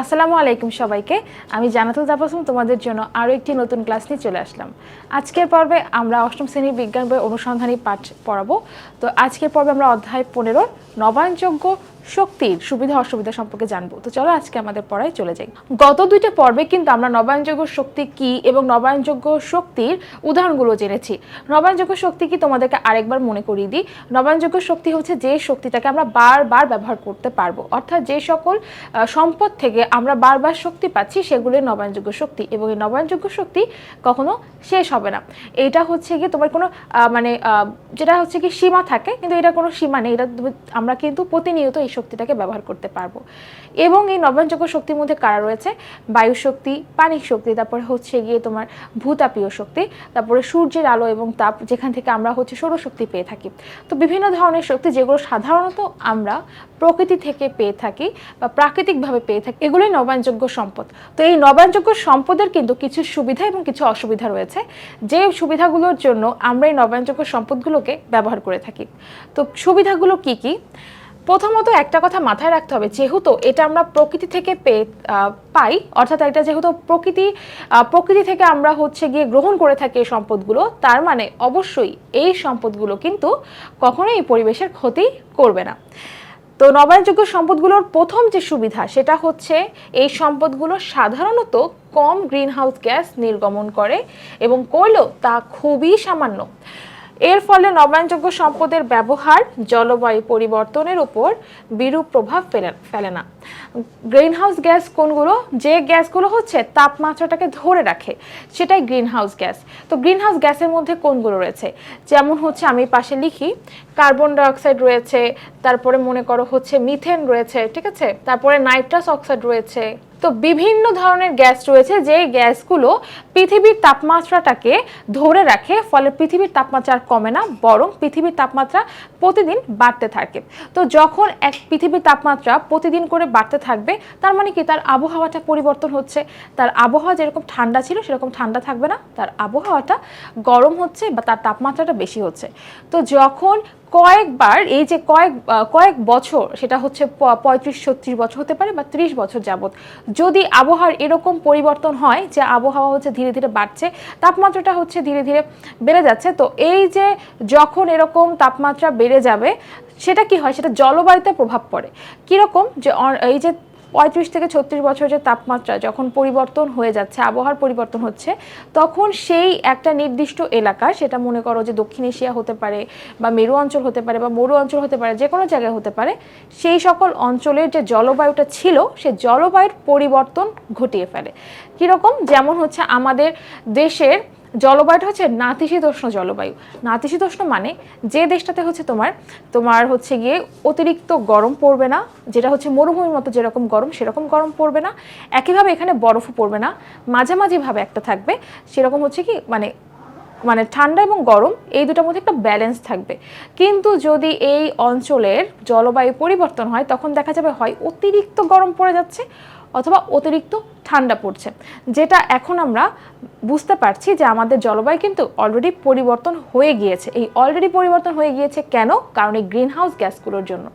আসসালামু আলাইকুম সবাইকে। আমি জানাতুল তাপসম তোমাদের জন্য আরও একটি নতুন ক্লাস নিয়ে চলে আসলাম। আজকের পর্বে আমরা অষ্টম শ্রেণির বিজ্ঞান বই অনুসন্ধানী পাঠ পড়াবো। তো আজকের পর্বে আমরা অধ্যায় পনেরোর নবায়নযোগ্য শক্তির সুবিধা অসুবিধা সম্পর্কে জানব। তো চলো আজকে আমাদের পড়ায় চলে যাই। গত দুইটা পর্বে কিন্তু আমরা নবায়নযোগ্য শক্তি কি এবং নবায়নযোগ্য শক্তির উদাহরণগুলো জেনেছি। নবায়নযোগ্য শক্তি কি তোমাদেরকে আরেকবার মনে করিয়ে দিই। নবায়নযোগ্য শক্তি হচ্ছে যে শক্তিটাকে আমরা বারবার ব্যবহার করতে পারব। অর্থাৎ যে সকল সম্পদ থেকে আমরা বারবার শক্তি পাচ্ছি সেগুলোই নবায়নযোগ্য শক্তি এবং এই নবায়নযোগ্য শক্তি কখনো শেষ হবে না। এটা হচ্ছে কি তোমার কোনো মানে যেটা হচ্ছে কি সীমা থাকে, কিন্তু এটা কোনো সীমা নেই। এটা আমরা কিন্তু প্রতিনিয়ত এই শক্তিটাকে ব্যবহার করতে পারব। এবং এই নবায়নযোগ্য শক্তির মধ্যে কারা রয়েছে? বায়ু শক্তি পানি শক্তি, তারপরে হচ্ছে গিয়ে তোমার ভূতাপীয় শক্তি, তারপরে সূর্যের আলো এবং তাপ, যেখান থেকে আমরা হচ্ছে সৌরশক্তি পেয়ে থাকি। তো বিভিন্ন ধরনের শক্তি যেগুলো সাধারণত আমরা প্রকৃতি থেকে পেয়ে থাকি বা প্রাকৃতিকভাবে পেয়ে থাকি, এগুলোই নবায়নযোগ্য সম্পদ। তো এই নবায়নযোগ্য সম্পদের কিন্তু কিছু সুবিধা এবং কিছু অসুবিধা রয়েছে। যে সুবিধাগুলোর জন্য আমরা এই নবায়নযোগ্য সম্পদগুলোকে ব্যবহার করে থাকি। তো সুবিধাগুলো কি কি? প্রথমত একটা কথা মাথায় রাখতে হবে, যেহেতু এটা আমরা প্রকৃতি থেকে পেয়ে পাই, অর্থাৎ এটা যেহেতু প্রকৃতি প্রকৃতি থেকে আমরা হচ্ছে গিয়ে গ্রহণ করে থাকি এই সম্পদগুলো, তার মানে অবশ্যই এই সম্পদগুলো কিন্তু কখনোই এই পরিবেশের ক্ষতি করবে না। তো নবায়নযোগ্য সম্পদগুলোর প্রথম যে সুবিধা, সেটা হচ্ছে এই সম্পদগুলো সাধারণত কম গ্রিনহাউস গ্যাস নির্গমন করে এবং করলেও তা খুবই সামান্য। এর ফলে নবায়নযোগ্য সম্পদের ব্যবহার, জলবায়ু পরিবর্তনের উপর বিরূপ প্রভাব ফেলে ফেলে না। গ্রিনহাউস গ্যাস কোনগুলো? যে গ্যাসগুলো হচ্ছে তাপমাত্রাটাকে ধরে রাখে, সেটাই গ্রিনহাউস গ্যাস। তো গ্রিনহাউস গ্যাসের মধ্যে কোনগুলো রয়েছে? যেমন হচ্ছে আমি পাশে লিখি, কার্বন ডাইঅক্সাইড রয়েছে, তারপরে মনে করো হচ্ছে মিথেন রয়েছে, ঠিক আছে? তারপরে নাইট্রাস অক্সাইড রয়েছে তো বিভিন্ন ধরনের গ্যাস রয়েছে যে গ্যাসগুলো পৃথিবীর তাপমাত্রাটাকে ধরে রাখে, ফলে পৃথিবীর তাপমাত্রা কমে না, বরং পৃথিবীর তাপমাত্রা প্রতিদিন বাড়তে থাকে। তো যখন এক পৃথিবীর তাপমাত্রা প্রতিদিন করে বাড়তে থাকবে, তার মানে কি তার আবহাওয়াটা পরিবর্তন হচ্ছে। তার আবহাওয়া যেরকম ঠান্ডা ছিল, সেরকম ঠান্ডা থাকবে না। তার আবহাওয়াটা গরম হচ্ছে বা তার তাপমাত্রাটা বেশি হচ্ছে। তো যখন কয়েকবার, এই যে কয়েক কয়েক বছর, সেটা হচ্ছে পঁয়ত্রিশ, ছত্রিশ বছর হতে পারে বা ত্রিশ বছর যাবৎ, যদি আবহাওয়ার এরকম পরিবর্তন হয় যে আবহাওয়া হচ্ছে ধীরে ধীরে বাড়ছে, তাপমাত্রাটা হচ্ছে ধীরে ধীরে বেড়ে যাচ্ছে, তো এই যে যখন এরকম তাপমাত্রা বেড়ে যাবে, সেটা কি হয়? সেটা জলবায়ুতে প্রভাব পড়ে। কীরকম? যে এই যে পঁয়ত্রিশ থেকে ছত্রিশ বছর যে তাপমাত্রা যখন পরিবর্তন হয়ে যাচ্ছে, আবহাওয়ার পরিবর্তন হচ্ছে, তখন সেই একটা নির্দিষ্ট এলাকা, সেটা মনে করো যে দক্ষিণ এশিয়া হতে পারে বা মেরু অঞ্চল হতে পারে বা মরু অঞ্চল হতে পারে, যে কোনো জায়গায় হতে পারে, সেই সকল অঞ্চলের যে জলবায়ুটা ছিল, সে জলবায়ুর পরিবর্তন ঘটিয়ে ফেলে। কীরকম? যেমন হচ্ছে আমাদের দেশের জলবায়ুটা হচ্ছে নাতিশীতোষ্ণ জলবায়ু। নাতিশীতোষ্ণ মানে যে দেশটাতে হচ্ছে তোমার তোমার হচ্ছে গিয়ে অতিরিক্ত গরম পড়বে না, যেটা হচ্ছে মরুভূমির মতো যেরকম গরম, সেরকম গরম পড়বে না। একইভাবে এখানে বরফও পড়বে না। মাঝামাঝিভাবে একটা থাকবে, সেরকম হচ্ছে কি মানে মানে ঠান্ডা এবং গরম, এই দুটোর মধ্যে একটা ব্যালেন্স থাকবে। কিন্তু যদি এই অঞ্চলের জলবায়ু পরিবর্তন হয়, তখন দেখা যাবে হয় অতিরিক্ত গরম পড়ে যাচ্ছে অথবা অতিরিক্ত ঠান্ডা পড়ছে, যেটা এখন আমরা বুঝতে পারছি যে আমাদের জলবায়ু কিন্তু অলরেডি পরিবর্তন হয়ে গিয়েছে। এই অলরেডি পরিবর্তন হয়ে গিয়েছে কেন? কারণ এই গ্রিন হাউস গ্যাসগুলোর জন্য।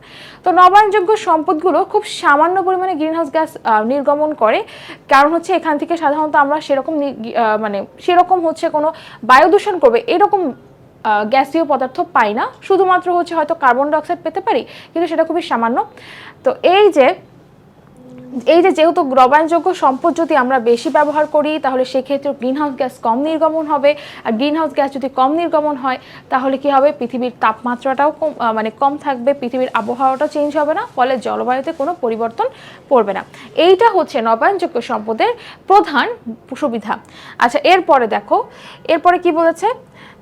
তো নবায়নযোগ্য সম্পদগুলো খুব সামান্য পরিমাণে গ্রিন হাউস গ্যাস নির্গমন করে। কারণ হচ্ছে এখান থেকে সাধারণত আমরা সেরকম মানে সেরকম হচ্ছে কোনো বায়ু দূষণ করবে, এরকম গ্যাসীয় পদার্থ পাই না। শুধুমাত্র হচ্ছে হয়তো কার্বন ডাইঅক্সাইড পেতে পারি, কিন্তু সেটা খুবই সামান্য। তো এই যে এই যে যেহেতু নবায়নযোগ্য সম্পদ যদি আমরা বেশি ব্যবহার করি, তাহলে সেক্ষেত্রে গ্রিনহাউস গ্যাস কম নির্গমন হবে। আর গ্রিনহাউস গ্যাস যদি কম নির্গমন হয়, তাহলে কি হবে? পৃথিবীর তাপমাত্রাটাও কম মানে কম থাকবে, পৃথিবীর আবহাওয়াটাও চেঞ্জ হবে না, ফলে জলবায়ুতে কোনো পরিবর্তন পড়বে না। এইটা হচ্ছে নবায়নযোগ্য সম্পদের প্রধান সুবিধা। আচ্ছা এরপরে দেখো, এরপরে কি বলেছে?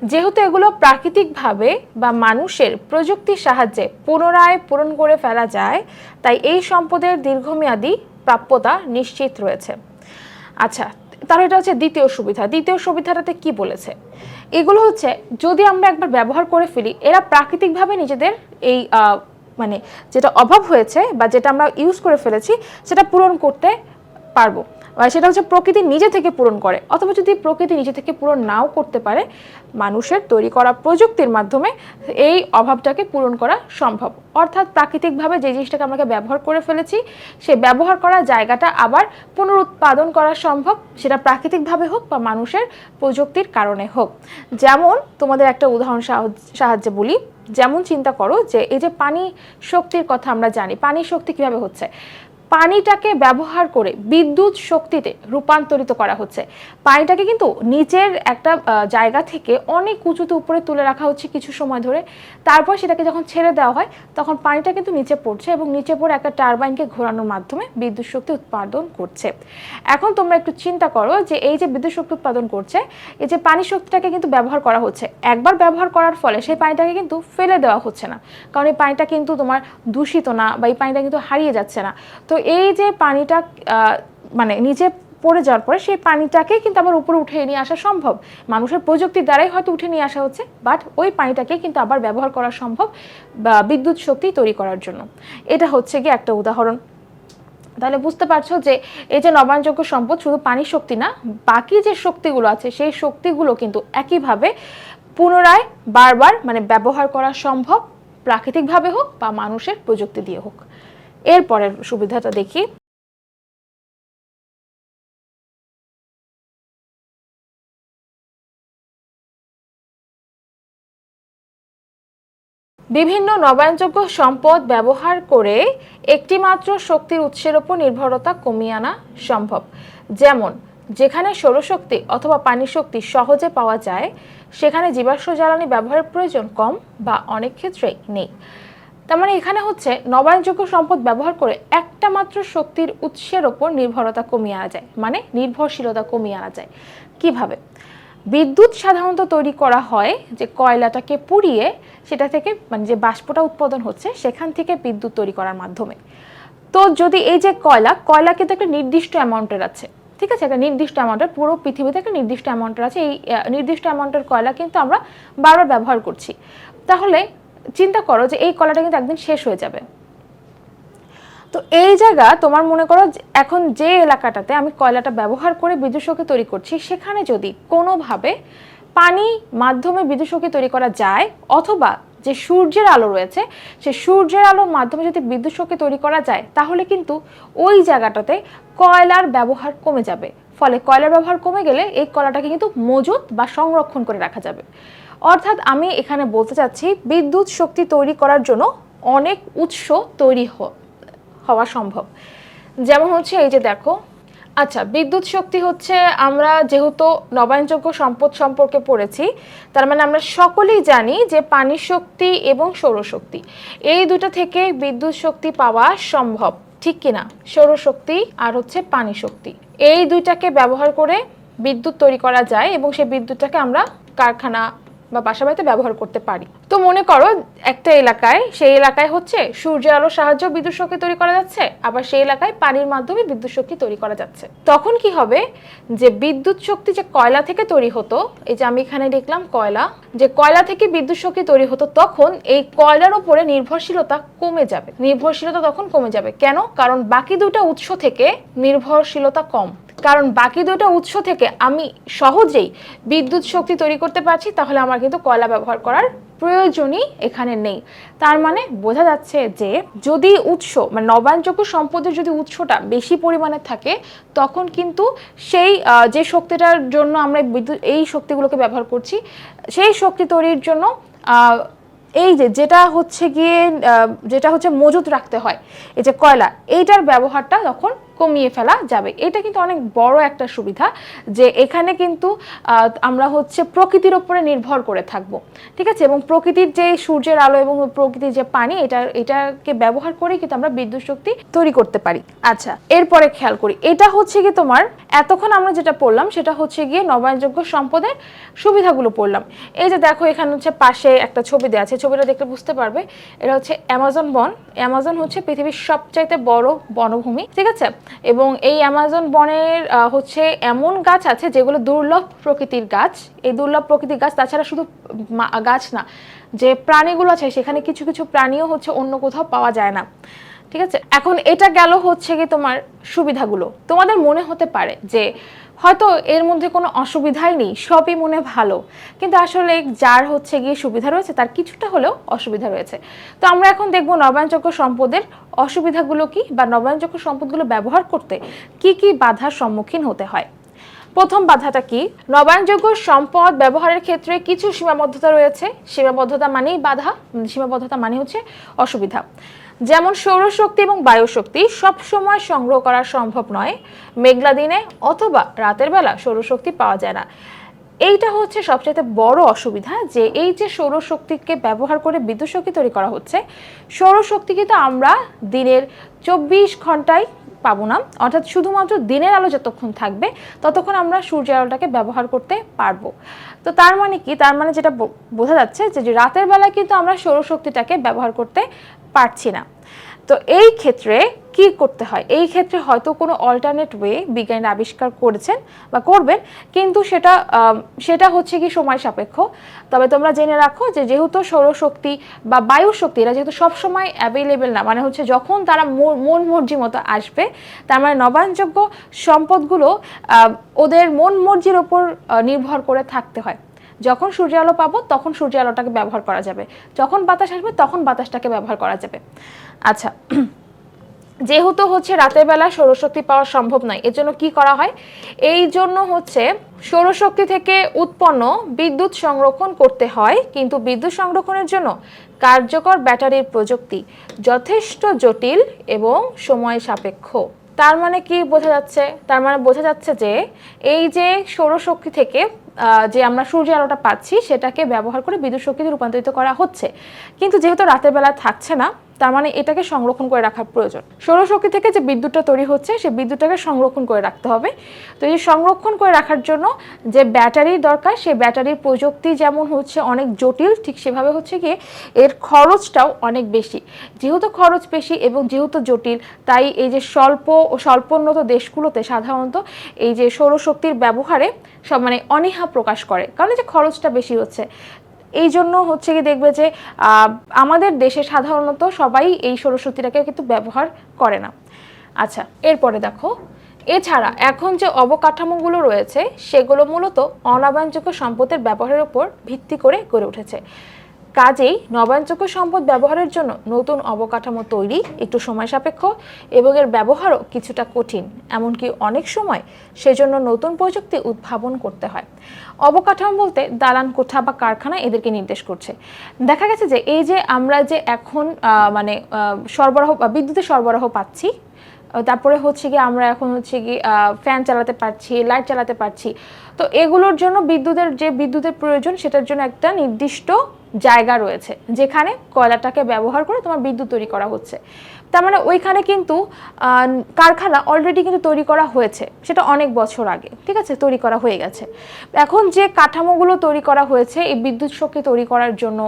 যেহেতু এগুলো প্রাকৃতিকভাবে বা মানুষের প্রযুক্তির সাহায্যে পুনরায় পূরণ করে ফেলা যায়, তাই এই সম্পদের দীর্ঘমেয়াদী প্রাপ্যতা নিশ্চিত রয়েছে। আচ্ছা তাহলে এটা হচ্ছে দ্বিতীয় সুবিধা। দ্বিতীয় সুবিধাটাতে কি বলেছে? এগুলো হচ্ছে, যদি আমরা একবার ব্যবহার করে ফেলি, এরা প্রাকৃতিকভাবে নিজেদের এই মানে যেটা অভাব হয়েছে বা যেটা আমরা ইউজ করে ফেলেছি, সেটা পূরণ করতে পারব। সেটা হচ্ছে প্রকৃতি নিজে থেকে পূরণ করে। অথবা যদি প্রকৃতি নিজে থেকে পূরণ নাও করতে পারে, মানুষের তৈরি করা প্রযুক্তির মাধ্যমে এই অভাবটাকে পূরণ করা সম্ভব। অর্থাৎ প্রাকৃতিকভাবে যে জিনিসটাকে আমরা ব্যবহার করে ফেলেছি সেই ব্যবহার করা জায়গাটা আবার পুনরুৎপাদন করা সম্ভব, সেটা প্রাকৃতিকভাবে হোক বা মানুষের প্রযুক্তির কারণে হোক। যেমন তোমাদের একটা উদাহরণ সাহায্যে বলি। যেমন চিন্তা করো যে, এই যে পানি শক্তির কথা আমরা জানি, পানি শক্তি কীভাবে হচ্ছে? পানিটাকে ব্যবহার করে বিদ্যুৎ শক্তিতে রূপান্তরিত করা হচ্ছে। পানিটাকে কিন্তু নিচের একটা জায়গা থেকে অনেক উঁচুতে উপরে তুলে রাখা হচ্ছে কিছু সময় ধরে। তারপর সেটাকে যখন ছেড়ে দেওয়া হয়, তখন পানিটা কিন্তু নিচে পড়ছে এবং নিচে পড়ে একটা টারবাইনকে ঘোরানোর মাধ্যমে বিদ্যুৎ শক্তি উৎপাদন করছে। এখন তোমরা একটু চিন্তা করো যে এই যে বিদ্যুৎ শক্তি উৎপাদন করছে, এই যে পানি শক্তিটাকে কিন্তু ব্যবহার করা হচ্ছে। একবার ব্যবহার করার ফলে সেই পানিটাকে কিন্তু ফেলে দেওয়া হচ্ছে না। কারণ এই পানিটা কিন্তু তোমার দূষিত না বা এই পানিটা কিন্তু হারিয়ে যাচ্ছে না। তো এই যে পানিটা মানে নিচে পড়ে যাওয়ার পরে সেই পানিটাকে কিন্তু আবার উপরে উঠে নিয়ে আসা সম্ভব। মানুষের প্রযুক্তির দ্বারাই হয়তো উঠে নিয়ে আসা হচ্ছে বাট ওই পানিটাকে কিন্তু আবার ব্যবহার করা সম্ভব, বা বিদ্যুৎ শক্তি তৈরি করার জন্য। এটা হচ্ছে কি একটা উদাহরণ। তাহলে বুঝতে পারছ যে এই যে নবায়নযোগ্য সম্পদ শুধু পানি শক্তি না, বাকি যে শক্তিগুলো আছে, সেই শক্তিগুলো কিন্তু একইভাবে পুনরায় বারবার মানে ব্যবহার করা সম্ভব, প্রাকৃতিকভাবে হোক বা মানুষের প্রযুক্তি দিয়ে হোক। এরপরের সুবিধাটা দেখি। বিভিন্ন নবায়নযোগ্য সম্পদ ব্যবহার করে একটিমাত্র শক্তির উৎসের উপর নির্ভরতা কমিয়ে আনা সম্ভব। যেমন, যেখানে সৌরশক্তি অথবা পানি শক্তি সহজে পাওয়া যায়, সেখানে জীবাশ্ম জ্বালানি ব্যবহারের প্রয়োজন কম বা অনেক ক্ষেত্রেই নেই। তার মানে এখানে হচ্ছে নবায়নযোগ্য সম্পদ ব্যবহার করে একটা মাত্র শক্তির উৎসের ওপর নির্ভরতা কমিয়ে আনা যায় মানে নির্ভরশীলতা কমিয়ে আনা যায়। কীভাবে? বিদ্যুৎ সাধারণত তৈরি করা হয় যে কয়লাটাকে পুড়িয়ে সেটা থেকে মানে যে বাষ্পটা উৎপাদন হচ্ছে, সেখান থেকে বিদ্যুৎ তৈরি করার মাধ্যমে। তো যদি এই যে কয়লা কয়লা কিন্তু একটা নির্দিষ্ট অ্যামাউন্টের আছে, ঠিক আছে? একটা নির্দিষ্ট অ্যামাউন্টের পুরো পৃথিবীতে একটা নির্দিষ্ট অ্যামাউন্টের আছে। এই নির্দিষ্ট অ্যামাউন্টের কয়লা কিন্তু আমরা বারবার ব্যবহার করছি। তাহলে চিন্তা করো যে এই কলাটা কিন্তু একদিন শেষ হয়ে যাবে। তো এই জায়গা তোমার মনে করো এখন যে এলাকাটাতে আমি কয়লাটা ব্যবহার করে বিদ্যুৎ তৈরি করছি, সেখানে যদি কোনোভাবে পানি মাধ্যমে বিদ্যুৎ তৈরি করা যায়, অথবা যে সূর্যের আলো রয়েছে, সে সূর্যের আলোর মাধ্যমে যদি বিদ্যুৎ তৈরি করা যায়, তাহলে কিন্তু ওই জায়গাটাতে কয়লার ব্যবহার কমে যাবে। ফলে কয়লার ব্যবহার কমে গেলে এই কয়লাটাকে কিন্তু মজুত বা সংরক্ষণ করে রাখা যাবে। অর্থাৎ আমি এখানে বলতে চাচ্ছি, বিদ্যুৎ শক্তি তৈরি করার জন্য অনেক উৎস তৈরি হওয়া সম্ভব। যেমন হচ্ছে এই যে দেখো আচ্ছা বিদ্যুৎ শক্তি হচ্ছে আমরা যেহেতু নবায়নযোগ্য সম্পদ সম্পর্কে পড়েছি, তার মানে আমরা সকলেই জানি যে পানি শক্তি এবং সৌরশক্তি, এই দুটো থেকে বিদ্যুৎ শক্তি পাওয়া সম্ভব, ঠিক কিনা? সৌরশক্তি আর হচ্ছে পানি শক্তি। এই দুইটাকে ব্যবহার করে বিদ্যুৎ তৈরি করা যায় এবং সেই বিদ্যুৎটাকে আমরা কারখানা বা বাসা বাড়িতে ব্যবহার করতে পারি। তো মনে করো একটা এলাকায়, সেই এলাকায় হচ্ছে সূর্যের আলোর সাহায্য বিদ্যুৎ শক্তি তৈরি করা যাচ্ছে, আবার সেই এলাকায় পানির মাধ্যমে বিদ্যুৎ শক্তি তৈরি করা যাচ্ছে। তখন কি হবে? যে বিদ্যুৎ শক্তি যে কয়লা থেকে তৈরি হতো, এই যে আমি এখানে দেখলাম কয়লা, যে কয়লা থেকে বিদ্যুৎ শক্তি তৈরি হতো তখন এই কয়লার উপরে নির্ভরশীলতা কমে যাবে। নির্ভরশীলতা তখন কমে যাবে। কেন? কারণ বাকি দুটা উৎস থেকে নির্ভরশীলতা কম। কারণ বাকি দুটো উৎস থেকে আমি সহজেই বিদ্যুৎ শক্তি তৈরি করতে পারছি, তাহলে আমার কিন্তু কয়লা ব্যবহার করার প্রয়োজনই এখানে নেই। তার মানে বোঝা যাচ্ছে যে যদি উৎস মানে নবায়নযোগ্য সম্পদের যদি উৎসটা বেশি পরিমাণে থাকে, তখন কিন্তু সেই যে শক্তিটার জন্য আমরা বিদ্যুৎ, এই শক্তিগুলোকে ব্যবহার করছি, সেই শক্তি তৈরির জন্য এই যে যেটা হচ্ছে গিয়ে যেটা হচ্ছে মজুত রাখতে হয়, এই যে কয়লা, এইটার ব্যবহারটা তখন কমিয়ে ফেলা যাবে। এটা কিন্তু অনেক বড় একটা সুবিধা যে এখানে কিন্তু আমরা হচ্ছে প্রকৃতির উপরে নির্ভর করে থাকব। ঠিক আছে? এবং প্রকৃতির যে সূর্যের আলো এবং প্রকৃতির যে পানি, এটা, এটাকে ব্যবহার করে কিন্তু আমরা বিদ্যুৎ শক্তি তৈরি করতে পারি। আচ্ছা এরপরে খেয়াল করি। এটা হচ্ছে কি তোমার, এতক্ষণ আমরা যেটা পড়লাম, সেটা হচ্ছে গিয়ে নবায়নযোগ্য সম্পদের সুবিধাগুলো পড়লাম। এই যে দেখো, এখানে হচ্ছে পাশে একটা ছবি দেওয়া আছে। ছবিটা দেখলে বুঝতে পারবে, এটা হচ্ছে অ্যামাজন বন। অ্যামাজন হচ্ছে পৃথিবীর সবচাইতে বড় বনভূমি। ঠিক আছে? এবং এই অ্যামাজন বনের হচ্ছে এমন গাছ আছে যেগুলো দুর্লভ প্রকৃতির গাছ। এই দুর্লভ প্রকৃতির গাছ তাছাড়া শুধু গাছ না, যে প্রাণীগুলো আছে সেখানে কিছু কিছু প্রাণীও হচ্ছে অন্য কোথাও পাওয়া যায় না। ঠিক আছে? এখন এটা গেল হচ্ছে কি তোমার সুবিধাগুলো। তোমাদের মনে হতে পারে যে হয়তো এর মধ্যে কোনো অসুবিধাই নেই, সবই মনে ভালো। কিন্তু আসলে যার হচ্ছে গিয়ে সুবিধা রয়েছে, তার কিছুটা হলেও অসুবিধা রয়েছে। তো আমরা এখন দেখব নবায়নযোগ্য সম্পদের অসুবিধাগুলো কি বা নবায়নযোগ্য সম্পদগুলো ব্যবহার করতে কি কি বাধার সম্মুখীন হতে হয়। প্রথম বাধাটা কি? নবায়নযোগ্য সম্পদ ব্যবহারের ক্ষেত্রে কিছু সীমাবদ্ধতা রয়েছে। সীমাবদ্ধতা মানেই বাধা, সীমাবদ্ধতা মানে হচ্ছে অসুবিধা। যেমন সৌরশক্তি এবং বায়ুশক্তি সব সময় সংগ্রহ করা সম্ভব নয়, মেঘলা দিনে অথবা রাতের বেলা সৌরশক্তি পাওয়া যায় না। এইটা হচ্ছে সবচেয়ে বড় অসুবিধা যে এই যে সৌরশক্তিকে ব্যবহার করে বিদ্যুৎ শক্তি তৈরি করা হচ্ছে সৌরশক্তি কিন্তু আমরা দিনের চব্বিশ ঘন্টায় পাবো না। অর্থাৎ শুধুমাত্র দিনের আলো যতক্ষণ থাকবে, ততক্ষণ আমরা সূর্যের আলোটাকে ব্যবহার করতে পারব। তো তার মানে কি? তার মানে যেটা বোঝা যাচ্ছে যে রাতের বেলায় কিন্তু আমরা সৌরশক্তিটাকে ব্যবহার করতে পারছি না। তো এই ক্ষেত্রে কি করতে হয়? এই ক্ষেত্রে হয়তো কোনো অল্টারনেট ওয়ে বিজ্ঞানীরা আবিষ্কার করেছেন বা করবেন, কিন্তু সেটা সেটা হচ্ছে কি সময় সাপেক্ষ। তবে তোমরা জেনে রাখো যে যেহেতু সৌরশক্তি বা বায়ু শক্তি এরা যেহেতু সবসময় অ্যাভেলেবেল না মানে হচ্ছে যখন তারা মন মর্জি মতো আসবে, তার মানে নবায়নযোগ্য সম্পদগুলো ওদের মন মর্জির ওপর নির্ভর করে থাকতে হয়। যখন সূর্য আলো পাবো, তখন সূর্য আলোটাকে ব্যবহার করা যাবে। যখন বাতাস আসবে, তখন বাতাসটাকে ব্যবহার করা যাবে। আচ্ছা যেহেতু হচ্ছে রাতের বেলা সৌরশক্তি পাওয়া সম্ভব নয় এর জন্য কি করা হয়? এই জন্য হচ্ছে সৌরশক্তি থেকে উৎপন্ন বিদ্যুৎ সংরক্ষণ করতে হয়, কিন্তু বিদ্যুৎ সংরক্ষণের জন্য কার্যকর ব্যাটারির প্রযুক্তি যথেষ্ট জটিল এবং সময় সাপেক্ষ। তার মানে কি বোঝা যাচ্ছে? তার মানে বোঝা যাচ্ছে যে, এই যে সৌরশক্তি থেকে যে আমরা সূর্যের আলোটা পাচ্ছি, সেটাকে ব্যবহার করে বিদ্যুৎ শক্তিতে রূপান্তরিত করা হচ্ছে। কিন্তু যেহেতু রাতের বেলা থাকছে না তার মানে এটাকে সংরক্ষণ করে রাখার প্রয়োজন। সৌরশক্তি থেকে যে বিদ্যুৎটা তৈরি হচ্ছে, সেই বিদ্যুৎটাকে সংরক্ষণ করে রাখতে হবে। তো এই সংরক্ষণ করে রাখার জন্য যে ব্যাটারির দরকার, সেই ব্যাটারির প্রযুক্তি যেমন হচ্ছে অনেক জটিল, ঠিক সেভাবে হচ্ছে গিয়ে এর খরচটাও অনেক বেশি। যেহেতু খরচ বেশি এবং যেহেতু জটিল, তাই এই যে স্বল্প ও স্বল্পোন্নত দেশগুলোতে সাধারণত এই যে সৌরশক্তির ব্যবহারে সব মানে অনীহা প্রকাশ করে। কারণ যে খরচটা বেশি হচ্ছে এই জন্য হচ্ছে কি দেখবে যে আমাদের দেশে সাধারণত সবাই এই সৌরশক্তিটাকে কিন্তু ব্যবহার করে না। আচ্ছা এরপরে দেখো, এছাড়া এখন যে অবকাঠামোগুলো রয়েছে, সেগুলো মূলত অনবায়নযোগ্য সম্পদের ব্যবহারের উপর ভিত্তি করে গড়ে উঠেছে। কাজেই নবায়নযোগ্য সম্পদ ব্যবহারের জন্য নতুন অবকাঠামো তৈরি একটু সময় সাপেক্ষ এবং এর ব্যবহারও কিছুটা কঠিন। এমনকি অনেক সময় সেজন্য নতুন প্রযুক্তি উদ্ভাবন করতে হয়। অবকাঠামো বলতে দালান, কোঠা বা কারখানা এদেরকে নির্দেশ করছে। দেখা গেছে যে এই যে আমরা যে এখন মানে সরবরাহ, বিদ্যুতের সরবরাহ পাচ্ছি তারপরে হচ্ছে কি আমরা এখন হচ্ছে কি ফ্যান চালাতে পারছি, লাইট চালাতে পারছি, তো এগুলোর জন্য বিদ্যুতের যে বিদ্যুতের প্রয়োজন সেটার জন্য একটা নির্দিষ্ট জায়গা রয়েছে, যেখানে কয়লাটাকে ব্যবহার করে তোমার বিদ্যুৎ তৈরি করা হচ্ছে। তার মানে ওইখানে কিন্তু কারখানা অলরেডি কিন্তু তৈরি করা হয়েছে। সেটা অনেক বছর আগে, ঠিক আছে? তৈরি করা হয়ে গেছে। এখন যে কাঠামোগুলো তৈরি করা হয়েছে, এই বিদ্যুৎ শক্তি তৈরি করার জন্য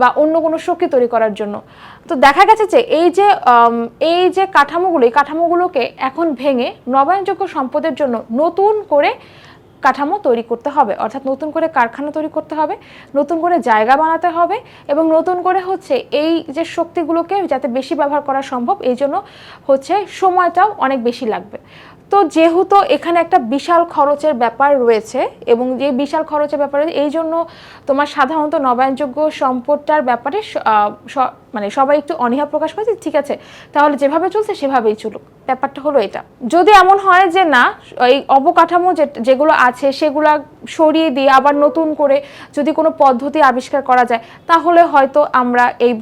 বা অন্য কোনো শক্তি তৈরি করার জন্য, তো দেখা গেছে যে এই যে এই যে কাঠামোগুলো, এই কাঠামোগুলোকে এখন ভেঙে নবায়নযোগ্য সম্পদের জন্য নতুন করে কাঠামো তৈরি করতে হবে। অর্থাৎ নতুন করে কারখানা তৈরি করতে হবে, নতুন করে জায়গা বানাতে হবে এবং নতুন করে হচ্ছে এই যে শক্তিগুলোকে যাতে বেশি ব্যবহার করা সম্ভব, এই জন্য হচ্ছে সময়টাও অনেক বেশি লাগবে। তো যেহেতু এখানে একটা বিশাল খরচের ব্যাপার রয়েছে এবং যে বিশাল খরচের ব্যাপারে এই জন্য তোমার সাধারণত নবায়নযোগ্য সম্পদটার ব্যাপারে মানে সবাই একটু অনীহা প্রকাশ করেছে ঠিক আছে, তাহলে যেভাবে চলছে সেভাবেই চলুক। ব্যাপারটা হলো এটা। যদি এমন হয় যে না, এই অবকাঠামো যেগুলো আছে সেগুলা সরিয়ে দিয়ে আবার নতুন করে যদি কোনো পদ্ধতি আবিষ্কার করা যায়, তাহলে হয়তো আমরা এই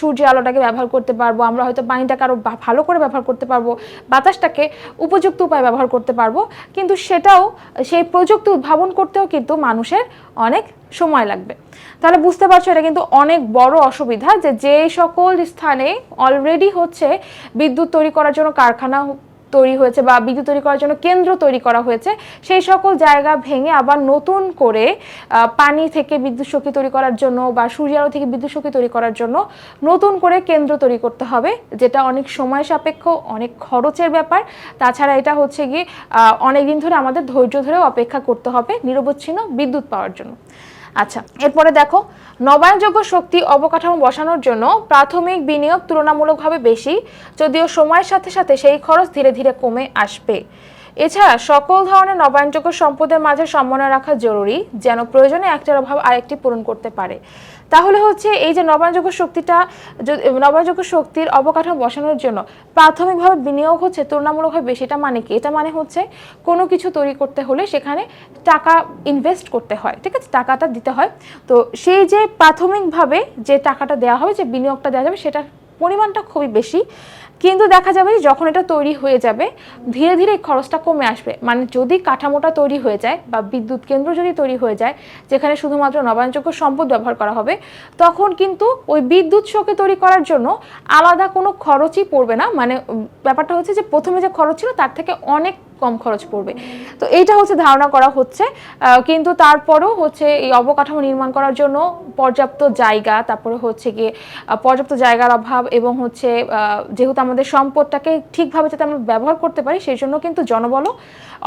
সূর্যের আলোটাকে ব্যবহার করতে পারব, আমরা হয়তো পানিটাকে আরও ভালো করে ব্যবহার করতে পারব, বাতাসটাকে উপযুক্ত উপায়ে ব্যবহার করতে পারব। কিন্তু সেটাও, সেই প্রযুক্তি উদ্ভাবন করতেও কিন্তু মানুষের অনেক সময় লাগবে। তাহলে বুঝতে পারছ এটা কিন্তু অনেক বড় অসুবিধা যে যে সকল স্থানে অলরেডি হচ্ছে বিদ্যুৎ তৈরি করার জন্য কারখানা তৈরি হয়েছে বা বিদ্যুৎ তৈরি করার জন্য কেন্দ্র তৈরি করা হয়েছে, সেই সকল জায়গা ভেঙে আবার নতুন করে পানি থেকে বিদ্যুৎ শক্তি তৈরি করার জন্য বা সূর্যালো থেকে বিদ্যুৎ শক্তি তৈরি করার জন্য নতুন করে কেন্দ্র তৈরি করতে হবে, যেটা অনেক সময় সাপেক্ষ, অনেক খরচের ব্যাপার। তাছাড়া এটা হচ্ছে গিয়ে অনেক দিন ধরে আমাদের ধৈর্য ধরেও অপেক্ষা করতে হবে নিরবচ্ছিন্ন বিদ্যুৎ পাওয়ার জন্য। আচ্ছা এরপরে দেখো, নবায়নযোগ্য শক্তি অবকাঠামো বসানোর জন্য প্রাথমিক বিনিয়োগ তুলনামূলকভাবে বেশি, যদিও সময়ের সাথে সাথে সেই খরচ ধীরে ধীরে কমে আসবে। এছাড়া সকল ধরনের নবায়নযোগ্য সম্পদের মাঝে সমন্বয় রাখা জরুরি, যেন প্রয়োজনে একটার অভাব আরেকটি পূরণ করতে পারে। তাহলে হচ্ছে এই যে নবায়নযোগ্য শক্তিটা নবায়নযোগ্য শক্তির অবকাঠামো বসানোর জন্য প্রাথমিকভাবে বিনিয়োগ হচ্ছে তুলনামূলকভাবে বেশি। এটা মানে কি? এটা মানে হচ্ছে কোনো কিছু তৈরি করতে হলে সেখানে টাকা ইনভেস্ট করতে হয়, ঠিক আছে? টাকাটা দিতে হয়। তো সেই যে প্রাথমিকভাবে যে টাকাটা দেওয়া হবে, যে বিনিয়োগটা দেওয়া যাবে, সেটার পরিমাণটা খুবই বেশি। কিন্তু দেখা যাবে যখন এটা তৈরি হয়ে যাবে, ধীরে ধীরে এই খরচটা কমে আসবে। মানে যদি কাঠামোটা তৈরি হয়ে যায় বা বিদ্যুৎ কেন্দ্র যদি তৈরি হয়ে যায়, যেখানে শুধুমাত্র নবায়নযোগ্য সম্পদ ব্যবহার করা হবে, তখন কিন্তু ওই বিদ্যুৎ শোকে তৈরি করার জন্য আলাদা কোনো খরচই পড়বে না। মানে ব্যাপারটা হচ্ছে যে প্রথমে যে খরচ ছিল, তার থেকে অনেক কম খরচ পড়বে। তো এইটা হচ্ছে ধারণা করা হচ্ছে। কিন্তু তারপরও হচ্ছে এই অবকাঠামো নির্মাণ করার জন্য পর্যাপ্ত জায়গা, তারপরে হচ্ছে গিয়ে পর্যাপ্ত জায়গার অভাব এবং হচ্ছে যেহেতু আমাদের সম্পদটাকে ঠিকভাবে যাতে আমরা ব্যবহার করতে পারি, সেই জন্য কিন্তু জনবলও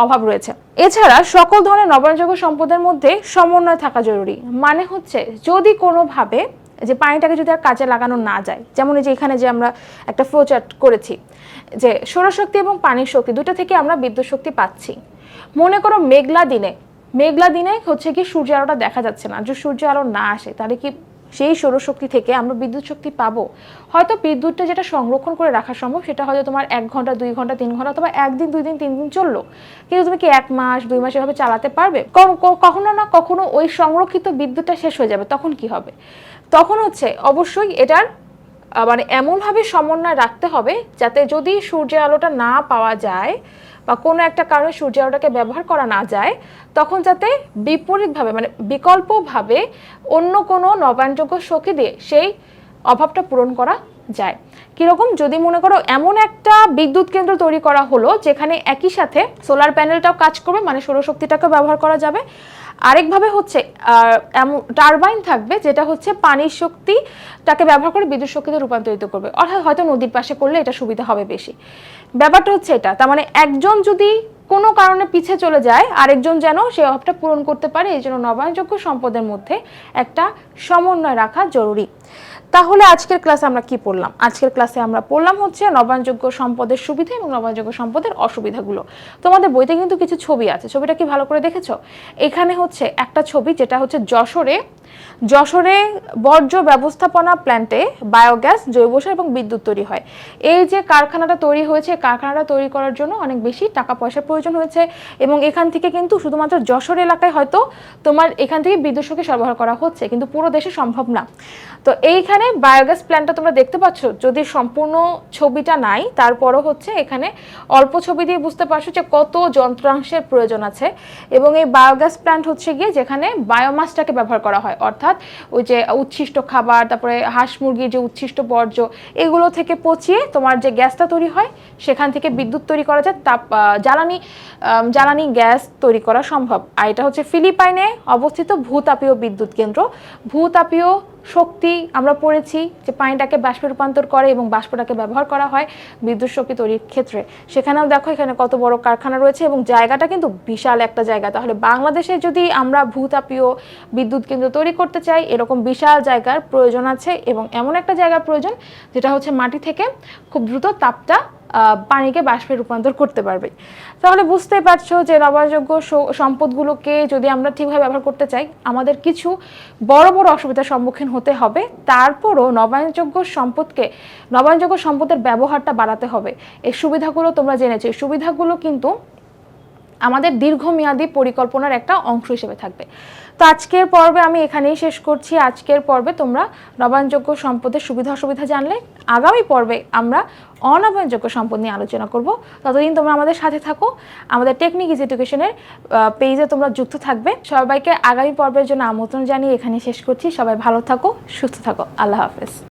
অভাব রয়েছে। এছাড়া সকল ধরনের নবায়নযোগ্য সম্পদের মধ্যে সমন্বয় থাকা জরুরি। মানে হচ্ছে যদি কোনোভাবে যে পানিটাকে যদি আর কাজে লাগানো না যায়, যেমন এই যে এখানে যে আমরা একটা ফ্লোচার্ট করেছি, যে সৌরশক্তি এবং পানির শক্তি, দুটো থেকে আমরা বিদ্যুৎ শক্তি পাচ্ছি। মনে করো মেঘলা দিনে মেঘলা দিনে হচ্ছে কি সূর্য আলোটা দেখা যাচ্ছে না। যদি সূর্য আলো না আসে, তাহলে কি সেই সৌরশক্তি থেকে আমরা বিদ্যুৎ শক্তি পাবো। হয়তো বিদ্যুৎটা যেটা সংরক্ষণ করে রাখা সম্ভব, সেটা হয়তো তোমার এক ঘণ্টা, দুই ঘণ্টা, তিন ঘণ্টা অথবা একদিন, দুই দিন, তিন দিন চলল। কিন্তু তুমি কি এক মাস, দুই মাস এভাবে চালাতে পারবে? কখনো না কখনো ওই সংরক্ষিত বিদ্যুৎটা শেষ হয়ে যাবে, তখন কি হবে? তখন হচ্ছে অবশ্যই এটার মানে এমনভাবে সমন্বয় রাখতে হবে যাতে যদি সূর্যের আলোটা না পাওয়া যায় বা কোনো একটা কারণে সূর্য আলোটাকে ব্যবহার করা না যায়, তখন যাতে বিপরীতভাবে মানে বিকল্পভাবে অন্য কোনো নবায়নযোগ্য শক্তি দিয়ে সেই অভাবটা পূরণ করা যায়। কীরকম? যদি মনে করো এমন একটা বিদ্যুৎ কেন্দ্র তৈরি করা হলো, যেখানে একই সাথে সোলার প্যানেলটাও কাজ করবে মানে সৌরশক্তিটাকেও ব্যবহার করা যাবে। আরেকভাবে হচ্ছে টারবাইন থাকবে যেটা হচ্ছে পানির শক্তিটাকে ব্যবহার করে বিদ্যুৎ শক্তিতে রূপান্তরিত করবে। অর্থাৎ হয়তো নদীর পাশে করলে এটা সুবিধা হবে বেশি। ব্যাপারটা হচ্ছে এটা, তার মানে একজন যদি কোনো কারণে পিছিয়ে চলে যায়, আরেকজন যেন সেই অভাবটা পূরণ করতে পারে, এই জন্য নবায়নযোগ্য সম্পদের মধ্যে একটা সমন্বয় রাখা জরুরি। তাহলে আজকের ক্লাসে আমরা কি পড়লাম? আজকের ক্লাসে আমরা পড়লাম হচ্ছে নবায়নযোগ্য সম্পদের সুবিধা এবং নবায়নযোগ্য সম্পদের অসুবিধাগুলো। তোমাদের বইতে কিন্তু কিছু ছবি আছে। ছবিটা কি ভালো করে দেখেছ? এখানে হচ্ছে একটা ছবি যেটা হচ্ছে যশোরে যশোরে বর্জ্য ব্যবস্থাপনা প্ল্যান্টে বায়োগ্যাস জৈব সার এবং বিদ্যুৎ তৈরি হয়। এই যে কারখানাটা তৈরি হয়েছে, কারখানাটা তৈরি করার জন্য অনেক বেশি টাকা পয়সার প্রয়োজন হয়েছে এবং এখান থেকে কিন্তু শুধুমাত্র যশোর এলাকায় হয়তো তোমার এখান থেকে বিদ্যুৎ সরবরাহ করা হচ্ছে, কিন্তু পুরো দেশে সম্ভব না। তো এইখানে বায়োগ্যাস প্ল্যান্টটা তোমরা দেখতে পাচ্ছ, যদি সম্পূর্ণ ছবিটা নাই, তারপরও হচ্ছে এখানে অল্প ছবি দিয়ে বুঝতে পারছ যে কত যন্ত্রাংশের প্রয়োজন আছে। এবং এই বায়োগ্যাস প্ল্যান্ট হচ্ছে গিয়ে যেখানে বায়োমাসটাকে ব্যবহার করা হয়। অর্থাৎ ওই যে উচ্ছিষ্ট খাবার, তারপরে হাঁস মুরগির যে উচ্ছিষ্ট বর্জ্য, এগুলো থেকে পচিয়ে তোমার যে গ্যাসটা তৈরি হয়, সেখান থেকে বিদ্যুৎ তৈরি করা যায়, তাপ জ্বালানি জ্বালানি গ্যাস তৈরি করা সম্ভব। আর এটা হচ্ছে ফিলিপাইনে অবস্থিত ভূতাপীয় বিদ্যুৎ কেন্দ্র। ভূতাপীয় শক্তি আমরা পড়েছি যে পানিটাকে বাষ্পে রূপান্তর করে এবং বাষ্পটাকে ব্যবহার করা হয় বিদ্যুৎ শক্তি তৈরির ক্ষেত্রে। সেখানেও দেখো এখানে কত বড় কারখানা রয়েছে এবং জায়গাটা কিন্তু বিশাল একটা জায়গা। তাহলে বাংলাদেশে যদি আমরা ভূতাপীয় বিদ্যুৎ কেন্দ্র তৈরি করতে চাই, এরকম বিশাল জায়গার প্রয়োজন আছে এবং এমন একটা জায়গার প্রয়োজন, যেটা হচ্ছে মাটি থেকে খুব দ্রুত তাপটা পানিকে বাষ্পে রূপান্তর করতে পারবে। তাহলে বুঝতে পারছ যে নবায়নযোগ্য সম্পদগুলোকে যদি আমরা ঠিকভাবে ব্যবহার করতে চাই, আমাদের কিছু বড় বড় অসুবিধার সম্মুখীন হতে হবে। তারপরও নবায়নযোগ্য সম্পদকে, নবায়নযোগ্য সম্পদের ব্যবহারটা বাড়াতে হবে। এই সুবিধাগুলো তোমরা জেনেছো। এই সুবিধাগুলো কিন্তু আমাদের দীর্ঘমেয়াদী পরিকল্পনার একটা অংশ হিসেবে থাকবে। তো আজকের পর্বে আমি এখানেই শেষ করছি। আজকের পর্বে তোমরা নবায়নযোগ্য সম্পদের সুবিধা অসুবিধা জানলে আগামী পর্বে আমরা অনবায়নযোগ্য সম্পদ নিয়ে আলোচনা করব। ততদিন তোমরা আমাদের সাথে থাকো। আমাদের টেকনিক ইজ এডুকেশনের পেজে তোমরা যুক্ত থাকবে। সবাইকে আগামী পর্বের জন্য আমন্ত্রণ জানিয়ে এখানে শেষ করছি। সবাই ভালো থাকো, সুস্থ থাকো। আল্লাহ হাফেজ।